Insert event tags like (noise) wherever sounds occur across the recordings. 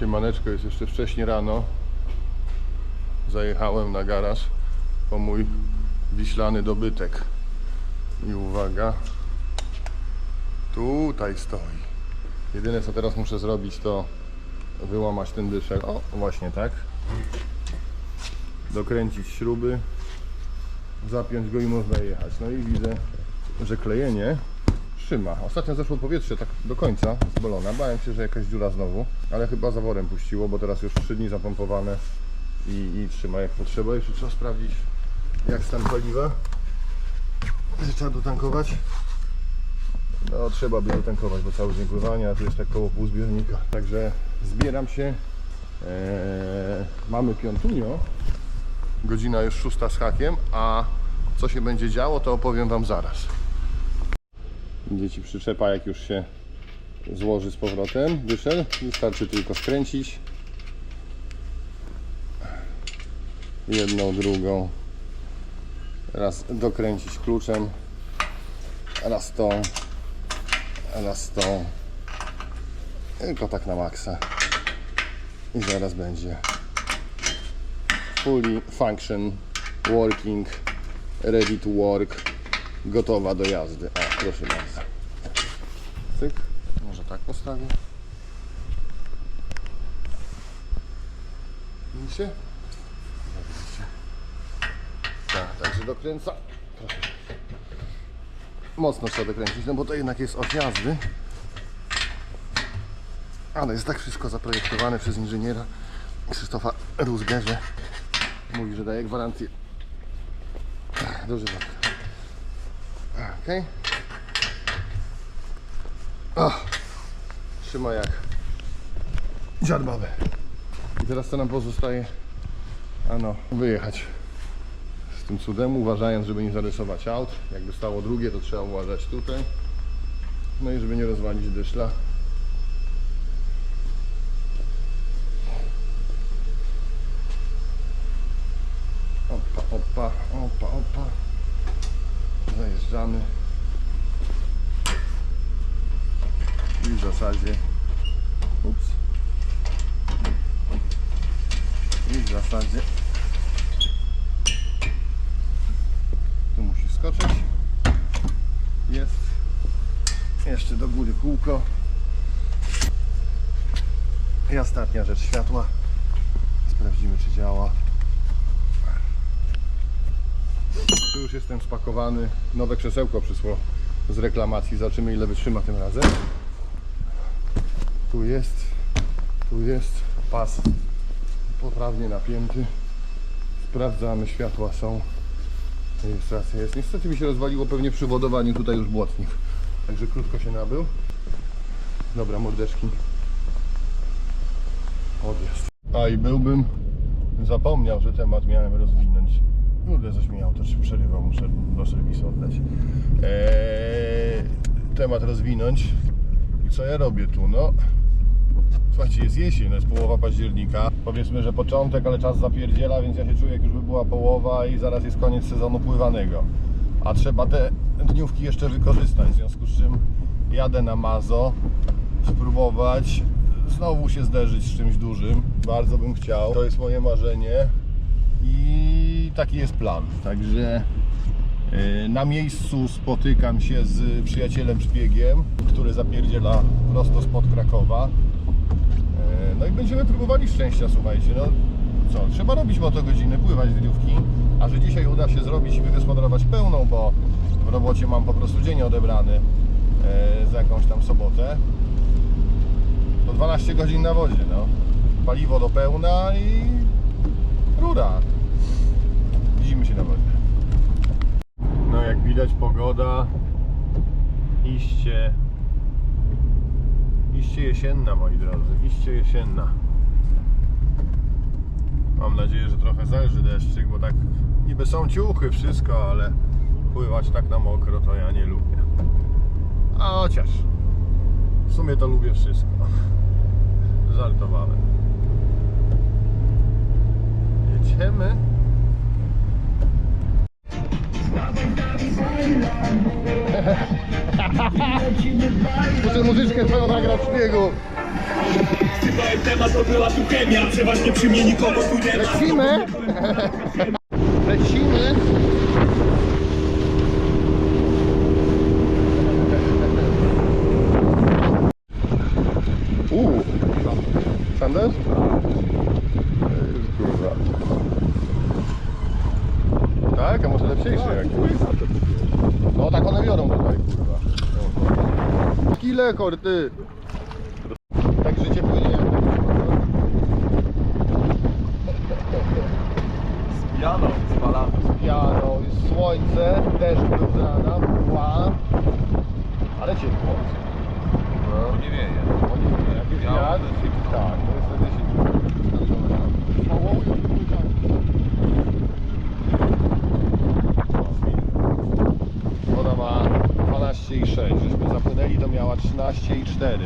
Siemaneczko, jest jeszcze wcześnie rano. Zajechałem na garaż po mój wiślany dobytek. I uwaga, tutaj stoi. Jedyne co teraz muszę zrobić to wyłamać ten dyszek. O, właśnie tak. Dokręcić śruby, zapiąć go i można jechać. No i widzę, że klejenie trzyma. Ostatnio zeszło powietrze tak do końca z balona. Bałem się, że jakaś dziura znowu, ale chyba zaworem puściło, bo teraz już 3 dni zapompowane i, i trzyma jak potrzeba. Jeszcze trzeba sprawdzić jak stan paliwa. Że Trzeba dotankować. No trzeba by dotankować, bo cały dzień pływania, tu jest tak koło pół zbiornika. Także zbieram się. Eee, mamy piątunio. Godzina już szósta z hakiem, a co się będzie działo, to opowiem Wam zaraz. Dzieci przyczepa, jak już się złoży z powrotem, wyszel, wystarczy tylko skręcić. Jedną, drugą, raz dokręcić kluczem, raz tą, raz tą, tylko tak na maksa. I zaraz będzie fully function, working, ready to work, gotowa do jazdy. O, proszę bardzo. Cyk, może tak postawię. Widzicie? Widzicie. Tak, także dokręca. Proszę. Mocno trzeba dokręcić, no bo to jednak jest od jazdy. Ale jest tak wszystko zaprojektowane przez inżyniera Krzysztofa Rózgę, że mówi, że daje gwarancję dożywotną. O, Trzyma jak dziad babę. I teraz co nam pozostaje? Ano, wyjechać z tym cudem, uważając, żeby nie zarysować aut. Jakby stało drugie, to trzeba uważać tutaj. No i żeby nie rozwalić dyszla. Opa, opa, opa, opa. Zajeżdżamy. I w zasadzie. Ups. I w zasadzie. Tu musi skoczyć. Jest. Jeszcze do góry kółko. I ostatnia rzecz światła. Sprawdzimy czy działa. Już jestem spakowany. Nowe krzesełko przysło z reklamacji. Zobaczymy ile wytrzyma tym razem. Tu jest, tu jest pas poprawnie napięty. Sprawdzamy, światła są. Rejestracja jest. Niestety mi się rozwaliło pewnie przy wodowaniu tutaj już błotnik. Także krótko się nabył. Dobra, mordeczki. Odjazd. A i byłbym zapomniał, że temat miałem rozwinąć. Kurde, coś mi auto się przerywał, muszę do serwisu oddać. Eee, temat rozwinąć. I co ja robię tu? No, słuchajcie, jest jesień, no jest połowa października. Powiedzmy, że początek, ale czas zapierdziela, więc ja się czuję, jak już by była połowa i zaraz jest koniec sezonu pływanego. A trzeba te dniówki jeszcze wykorzystać, w związku z czym jadę na Mazo, spróbować znowu się zderzyć z czymś dużym. Bardzo bym chciał. To jest moje marzenie i taki jest plan. Także yy, na miejscu spotykam się z przyjacielem szpiegiem, który zapierdziela prosto spod Krakowa. Yy, No i będziemy próbowali szczęścia, słuchajcie. No co, trzeba robić motogodziny, pływać dniówki, a że dzisiaj uda się zrobić i wygospodarować pełną, bo w robocie mam po prostu dzień odebrany yy, za jakąś tam sobotę, to 12 godzin na wodzie, no. Paliwo do pełna i rura. Widzimy się na wodzie. No jak widać pogoda iście iście jesienna moi drodzy, iście jesienna. Mam nadzieję, że trochę zależy deszczyk, bo tak niby są ciuchy, wszystko, ale pływać tak na mokro to ja nie lubię. A chociaż w sumie to lubię wszystko. Żartowałem. Jedziemy. (laughs) Muszę muzyczkę twoją nagrać w śniegu. Chyba temat to była tu chemia Przeważnie przy mnie nikogo tu nie ma Lecimy! (laughs) Lecimy! Uuu! Sanders? Kurwa. Tak? A może lepsiejszy jak? No tak one biorą tutaj, kurwa. Kile korty! Tak życie płynie. Jano, spalamy. piano, jest słońce, deszcz był z rana, mgła, ale ciepło. No, Nie wieje. nie wiem, jak jest wiatr, tak, to jest wtedy się Mało Woda ma 12,6, żeśmy zapłynęli to miała 13,4.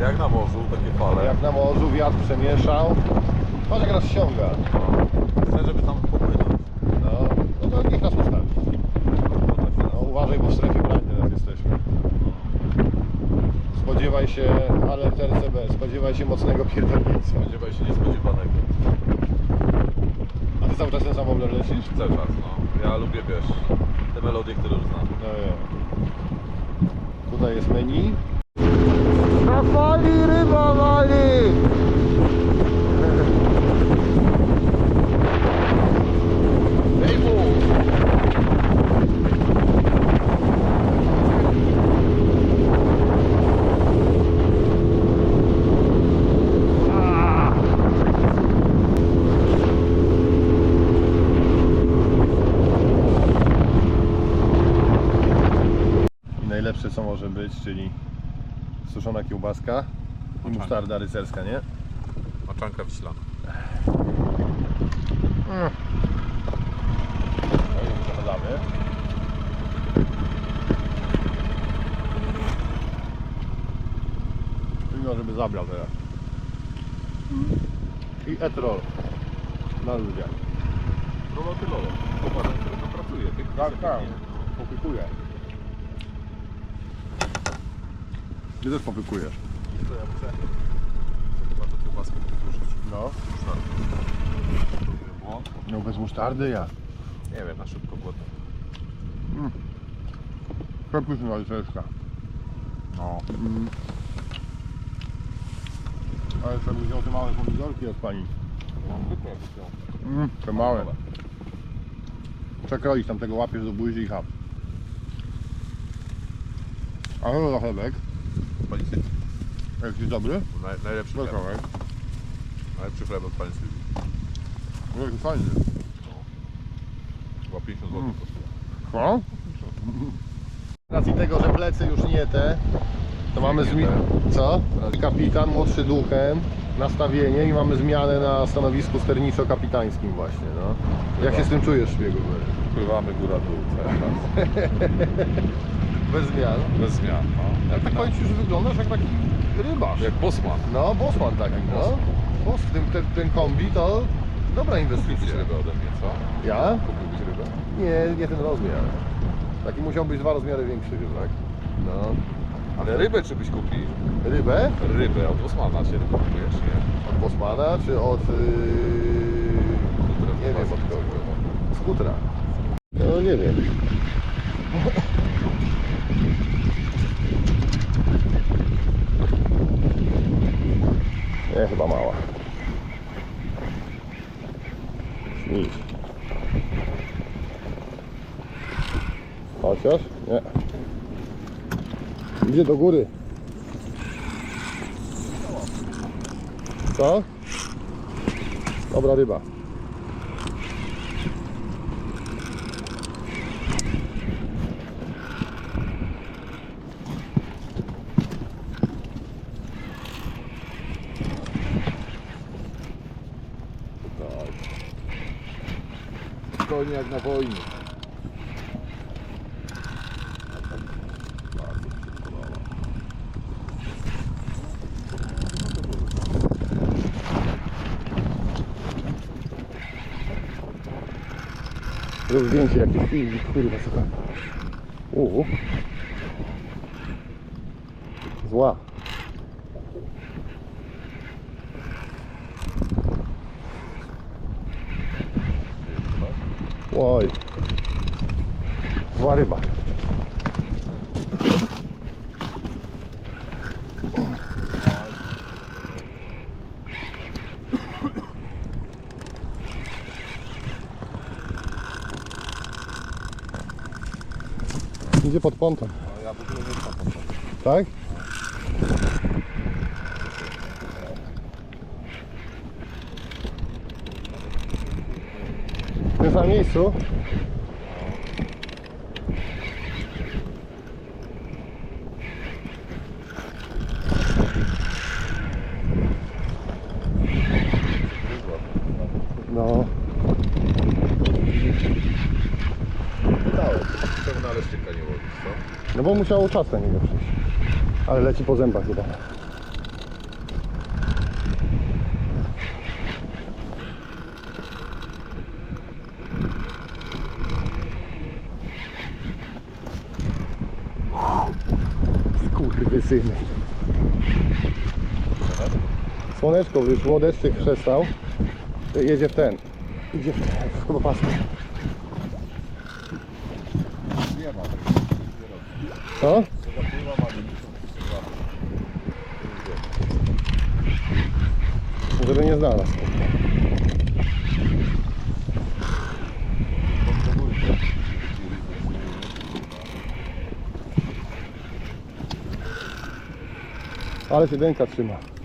Jak na morzu, takie fale. Jak na morzu wiatr przemieszał, patrz jak nas ściąga. Chcę, żeby tam popłynąć. No, no to niech nas postawi. No uważaj, bo w strefie broni teraz jesteśmy. Spodziewaj się, ale TRCB, spodziewaj się mocnego pierdolnięcia. Spodziewaj się niespodziewanego. A ty cały czas ten samolot lecisz? Cały czas, no. Ja lubię, wiesz, te melodie, które już znam. No ja. Tutaj jest menu. Na fali ryba wali! Ej mu! I najlepsze być, czyli suszona kiełbaska i musztarda rycerska, nie? Maczanka wiślana. No i. Tylko żeby zabrał teraz. I etrol na ludziach. Roloty lolo. Popatrz, który tam pracuje. Pięknie Tak, tak. Popykuję. Ty też popykujesz. To ja chcę. Chcę chyba to kiełbaskę powtórzyć. No. Błąd? No bez musztardy ja. Nie wiem, na szybko było to. Przepyszna rycerska. No. Mm. Ale jeszcze bym wziął te małe pomidorki od pani. Wyprawić ją. Mm, te małe. Przekroić tam tego łapiesz do buzi i chap. A no za chlebek. Pani Sylwii. Jak jest dobry? Naj, najlepszy chleb. Welcome. Najlepszy chleb od Pani Sylwii. Jaki fajny. Chyba 50 zł Mm. kosztuje. Co? Z racji tego, że plecy już nie te, to mamy zmi... Co? Kapitan, młodszy duchem, nastawienie i mamy zmianę na stanowisku sterniczo-kapitańskim właśnie, no. Jak się z tym czujesz, szpiegu? Pływamy góra-dół cały czas. (laughs) Bez zmian. Bez zmian, no. Jak tak ci, że wyglądasz jak taki rybarz. Jak Bosman. No, Bosman taki, no. Bos, ten, ten, ten kombi to dobra Kupiłbyś inwestycja. rybę ode mnie, co? Ja? Kupiłbyś rybę? Nie, nie ten rozmiar. Taki musiał być dwa rozmiary większy chyba. No. Ale rybę czy byś kupił? Rybę? Rybę od Bosmana się rybę kupujesz, nie? Od Bosmana czy od... Yy... Nie wiem od kogo. Z kutra. No nie wiem. Nie, chyba mała. Nic. Chociaż? Nie. Idzie do góry. Co? Dobra ryba. Konie jak na wojnie. Zrób zdjęcie jakieś filmik, kurwa, tam. Uuu. Zła. Oj. Zła ryba. Idzie pod pontem. No ja w ogóle nie znam. Tak? W tym samym miejscu? No, Pytałem, czemu na leszczyka nie łowisz, co? no bo musiało czas na niego przyjść. Ale leci po zębach chyba. Słoneczko wyszło, deszczyk przestał. Jedzie w ten. Idzie w ten, chyba paskę. Nie ma. Co? Wszystko. Żeby nie znalazł. Ale się dęka trzyma.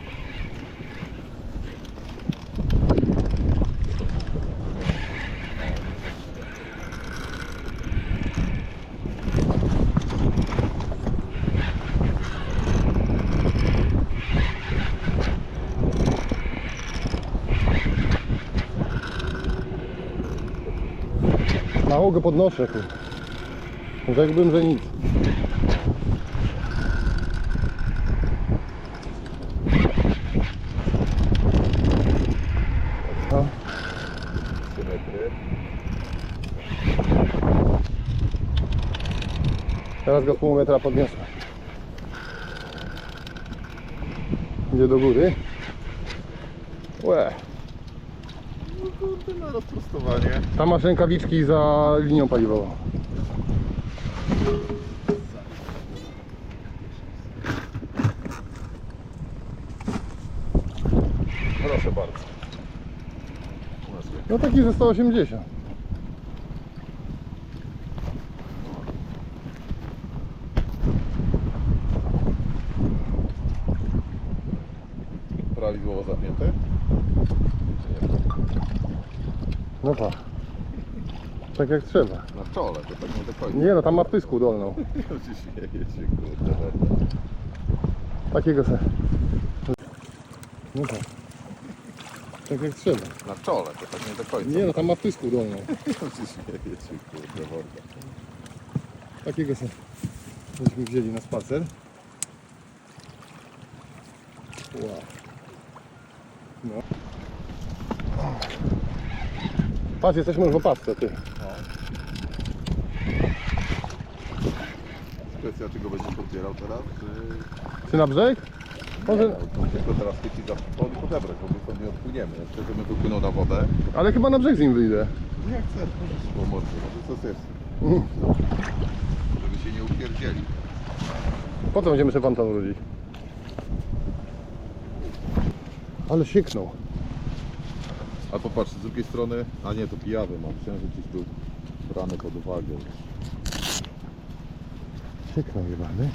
Mało go podnoszę. tu. Rzekłbym, że nic. 3 metry. Teraz go pół metra podniosę. Idzie do góry. Łe. No kurde, na rozprostowanie. Tam masz rękawiczki za linią paliwową. Proszę bardzo. No taki ze 180. Prawidłowo zapięte? No tak. Tak jak trzeba. Na czole, to tak nie do końca. Nie no, tam ma pysku dolną. (laughs) Śmieje się, kurde. Takiego se. No tak. Tak jak trzeba. Na czole, to tak nie do końca. Nie no, tam ma pysku dolną. (laughs) Śmieje się, kurde, morda. Takiego se. Żeśmy wzięli na spacer. Wow. No. Patrz, jesteśmy już w opasce, ty. Kwestia, czy go będziesz podbierał teraz, czy... Czy na brzeg? Może, No, tylko teraz chwycić za i podebrać, bo my stąd nie odpłyniemy. Chcę, żebym wypłynął na wodę, ale chyba na brzeg z nim wyjdę. nie chcę, możesz po mordzie, może co jest, Mm. żeby się nie upierdzieli. Po co będziemy sobie pantan urodzić? Ale sieknął. A popatrz, z drugiej strony, a nie, to pijawy mam, myślałem, że gdzieś był brany pod uwagę. Sieknął jebany.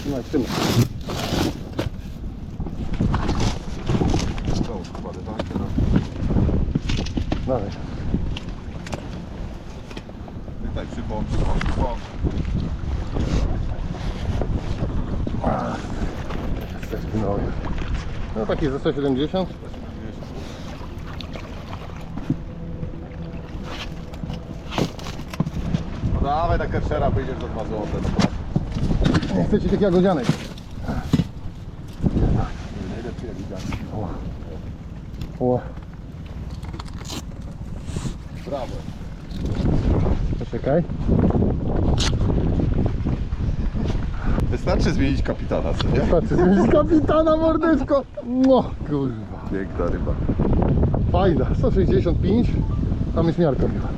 Trzymaj, trzymaj. To, składywankę na... Dalej. Tutaj przypomnę, przypomnę, przypomnę. No, no taki ze 170. No dawaj na kerszera, wyjdziesz za dwa złote. No, Nie chcę ci takich jagodzianek. O, Brawo. Poczekaj. Wystarczy zmienić kapitana, co nie? Patrzcie, zmienić kapitana mordeczko. No kurwa. Piękna ryba. Fajna, 165. Tam jest miarka chyba.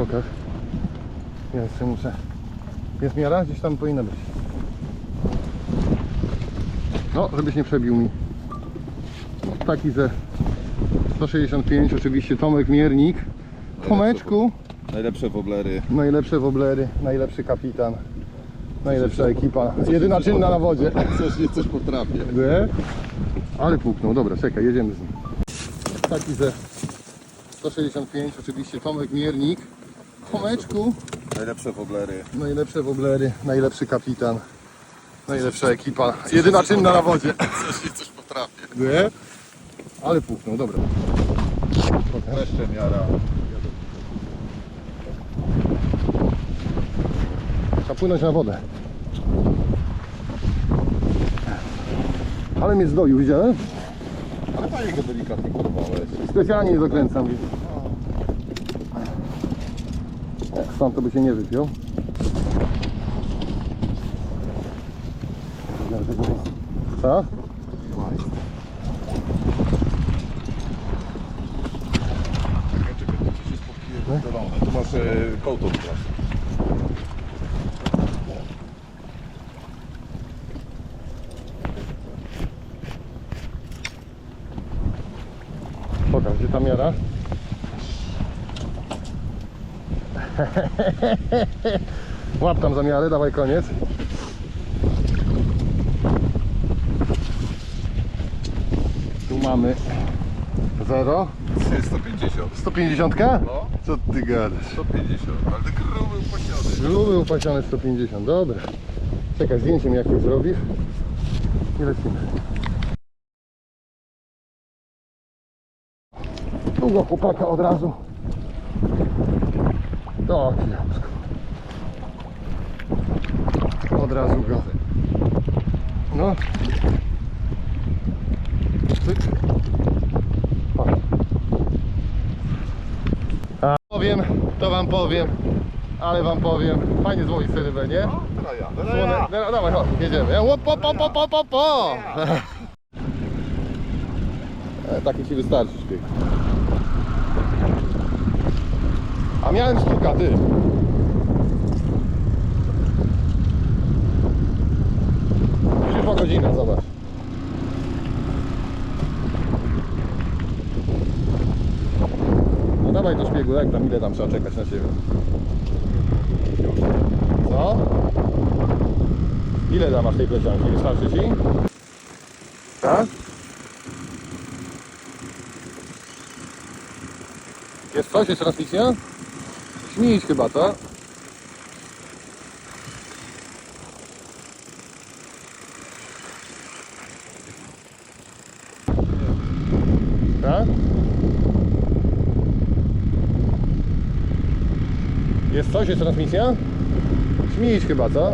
Pokaż. Ja jeszcze muszę. Jest miara? Gdzieś tam powinna być. No, żebyś nie przebił mi. Taki ze 165, oczywiście Tomek Miernik. Tomeczku, Najlepsze woblery. najlepsze woblery, najlepszy kapitan, najlepsza ekipa. Jedyna czynna na wodzie. Coś nie coś potrafię. Nie? Ale puknął, dobra, czekaj, jedziemy z nim. Taki ze 165, oczywiście Tomek Miernik. Tomeczku, Najlepsze woblery. najlepsze woblery, najlepszy kapitan, najlepsza ekipa. Jedyna czynna na wodzie. (laughs) Coś nie coś potrafię. Nie? Ale puknął, dobra. Jeszcze miara. Płynąć na wodę. Ale mnie zdoił, widziałem? Ale fajnie go delikatnie kurwałeś. Specjalnie nie zakręcam. Jak stąd to by się nie wypiął. Co? Tu masz e, kołtun teraz. Pokaż, gdzie ta miara? (laughs) Łap tam zamiary, dawaj koniec. Tu mamy 0. 150. 150? No. Co ty gadasz? 150. Ale gruby upasiony. Gruby upasiony 150, dobra. Czekaj, zdjęcie mi jakieś zrobisz. I lecimy. Długo chłopaka od razu. Tak. Od razu go. No. Cyk. A, powiem, to wam powiem, ale wam powiem. Fajnie złowić sobie rybę, nie? Teraz ja. Słone... No, dawaj, chodź, jedziemy. Łop, po, po, po, po, po, po. Taki ci wystarczy szpik. A miałem sztuka, ty. Musisz po godzinę, zobacz. No dawaj do szpiegu, jak tam, ile tam trzeba czekać na ciebie? Co? Ile tam masz tej plecianki? Wystarczy ci? Tak? Jest coś? Jest transmisja? Śmieć chyba, co? Tak? Jest coś? Jest transmisja? Śmieć chyba, co?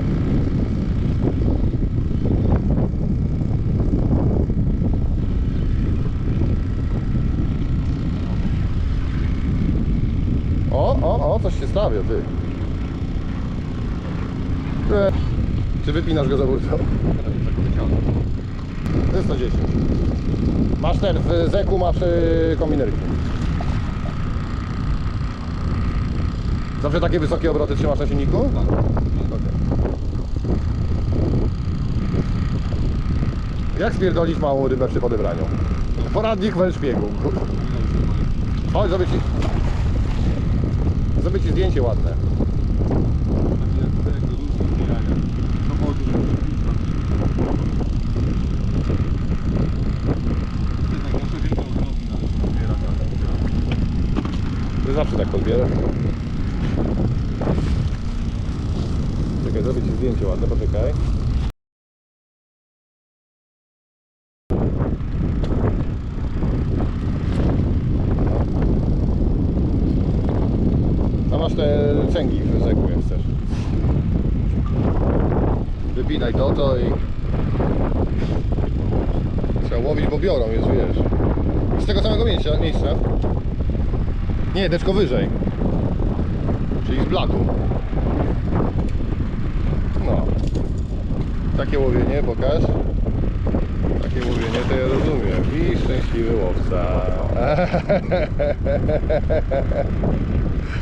O, stawia, ty. E, Czy wypinasz go za burtą? To jest 110. Masz ten, w zeku masz yy, kombinerki. Zawsze takie wysokie obroty trzymasz na silniku? Tak. Jak spierdolić małą rybę przy podebraniu? Poradnik w szpiegu. Chodź, zrobię ci... Zrobię ci zdjęcie ładne. Ty zawsze tak podbierasz. Czekaj, zrobię ci zdjęcie ładne, poczekaj. A masz te cęgi w zeku, jak chcesz. Wypinaj to, to i... Trzeba łowić, bo biorą, jest, wiesz. Miejsca. Nie, deczko wyżej. Czyli z blatu. No. Takie łowienie, pokaż. Takie łowienie to ja rozumiem. I szczęśliwy łowca.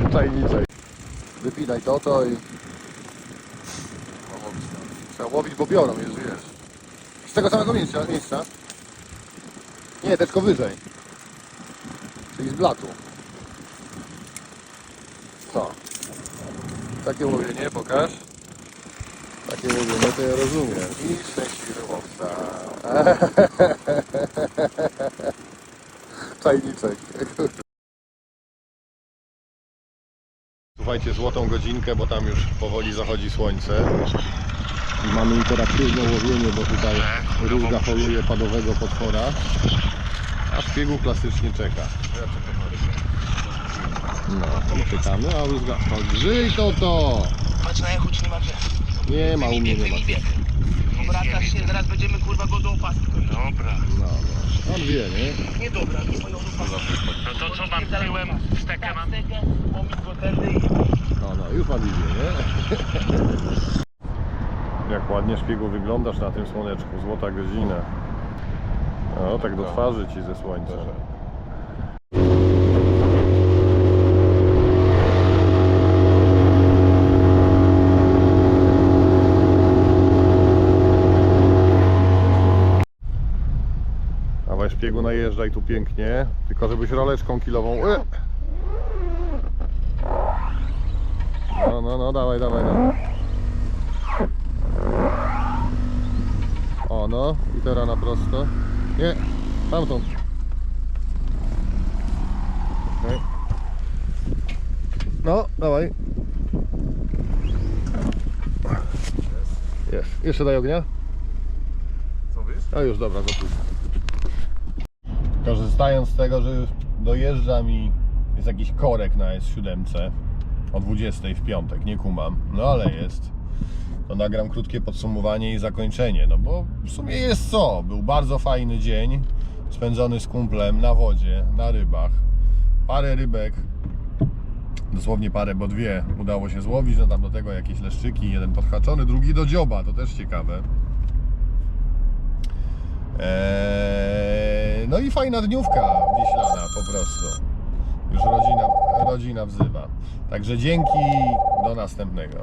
(laughs) Czajniczek. Wypinaj to, to i... Trzeba łowić, bo biorą, jest, wiesz. Z tego samego miejsca, miejsca. Nie, tylko wyżej. Czyli z blatu. Co? Takie łowienie, pokaż. Takie łowienie to ja rozumiem. I szczęśliwy łowca. Czajniczek. (laughs) Słuchajcie, złotą godzinkę, bo tam już powoli zachodzi słońce. I mamy interaktywne łowienie, bo tutaj różga holuje padowego potwora. A szpiegu klasycznie czeka. No, i czekamy, a. No, grzyj to to! Patrz na jachuć nie ma gdzie. Nie ma, u mnie nie ma. Obracasz się, zaraz będziemy kurwa go do opasku. Dobra. No, no. On wie, nie? Nie dobra, nie moją opasku. No to co mam tyłem stekę mam? Go tędy i... No, no, już ładnie wie, nie? (laughs) Jak ładnie szpiegu wyglądasz na tym słoneczku, złota godzina. No, tak do twarzy ci ze słońca. Dawaj szpiegu najeżdżaj tu pięknie, tylko żebyś roleczką kilową... E! No, no, no, dawaj, dawaj, dawaj. O, no, i teraz na prosto. Nie, tamtą. Okej. No, dawaj. Jest. Jeszcze daj ognia. Co wiesz? A już dobra, za późno. Korzystając z tego, że już dojeżdża mi jest jakiś korek na S7 o 20 w piątek, nie kumam, no ale jest. To nagram krótkie podsumowanie i zakończenie, no bo w sumie jest co. Był bardzo fajny dzień spędzony z kumplem na wodzie, na rybach. Parę rybek, dosłownie parę, bo dwie udało się złowić, no tam do tego jakieś leszczyki, jeden podhaczony, drugi do dzioba, to też ciekawe. Eee, no i fajna dniówka wiślana po prostu. Już rodzina, rodzina wzywa. Także dzięki, do następnego.